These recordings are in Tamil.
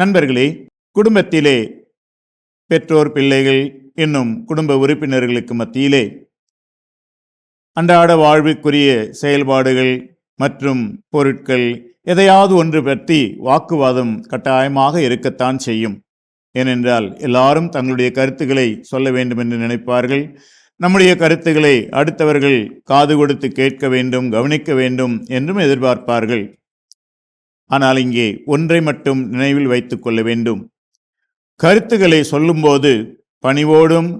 நண்பர்களே குடும்பத்திலே பெற்றோர் பிள்ளைகள் என்னும் குடும்ப உறுப்பினர்களுக்கு மத்தியிலே அன்றாட வாழ்வுக்குரிய செயல்பாடுகள் மற்றும் பொருட்கள் எதையாவது ஒன்று பற்றி வாக்குவாதம் கட்டாயமாக இருக்கத்தான் செய்யும். ஏனென்றால் எல்லாரும் தங்களுடைய கருத்துக்களை சொல்ல வேண்டும் என்று நினைப்பார்கள். நம்முடைய கருத்துக்களை அடுத்தவர்கள் காது கொடுத்து கேட்க வேண்டும் கவனிக்க வேண்டும் என்றும் எதிர்பார்ப்பார்கள். ஆனால் இங்கே ஒன்றை மட்டும் நினைவில் வைத்துக்கொள்ள வேண்டும். கருத்துக்களை சொல்லும்போது பணிவோடும்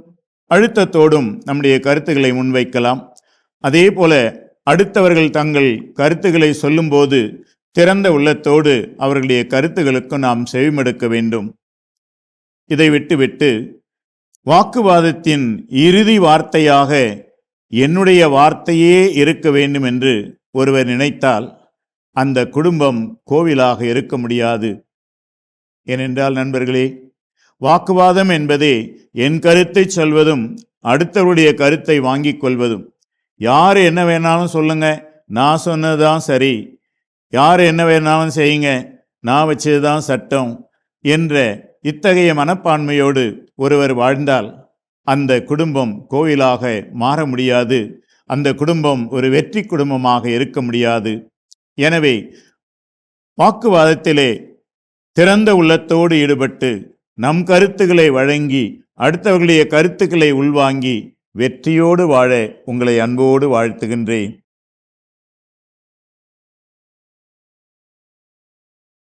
அழுத்தத்தோடும் நம்முடைய கருத்துக்களை முன்வைக்கலாம். அதே போல அடுத்தவர்கள் தங்கள் கருத்துக்களை சொல்லும்போது திறந்த உள்ளத்தோடு அவர்களுடைய கருத்துகளுக்கு நாம் செவிமடுக்க வேண்டும். இதை விட்டுவிட்டு வாக்குவாதத்தின் இறுதி வார்த்தையாக என்னுடைய வார்த்தையே இருக்க வேண்டும் என்று ஒருவர் நினைத்தால் அந்த குடும்பம் கோவிலாக இருக்க முடியாது. ஏனென்றால் நண்பர்களே வாக்குவாதம் என்பதே என் கருத்தை சொல்வதும் அடுத்தவருடைய கருத்தை வாங்கிக் கொள்வதும். யார் என்ன வேணாலும் சொல்லுங்க நான் சொன்னது தான் சரி. யார் என்ன வேணாலும் செய்யுங்க நான் வச்சதுதான் சட்டம் என்ற இத்தகைய மனப்பான்மையோடு ஒருவர் வாழ்ந்தால் அந்த குடும்பம் கோவிலாக மாற முடியாது. அந்த குடும்பம் ஒரு வெற்றி குடும்பமாக இருக்க முடியாது. எனவே வாக்குவாதத்திலே திறந்த உள்ளத்தோடு ஈடுபட்டு நம் கருத்துக்களை வழங்கி அடுத்தவர்களுடைய கருத்துக்களை உள்வாங்கி வெற்றியோடு வாழ உங்களை அன்போடு வாழ்த்துகின்றேன்.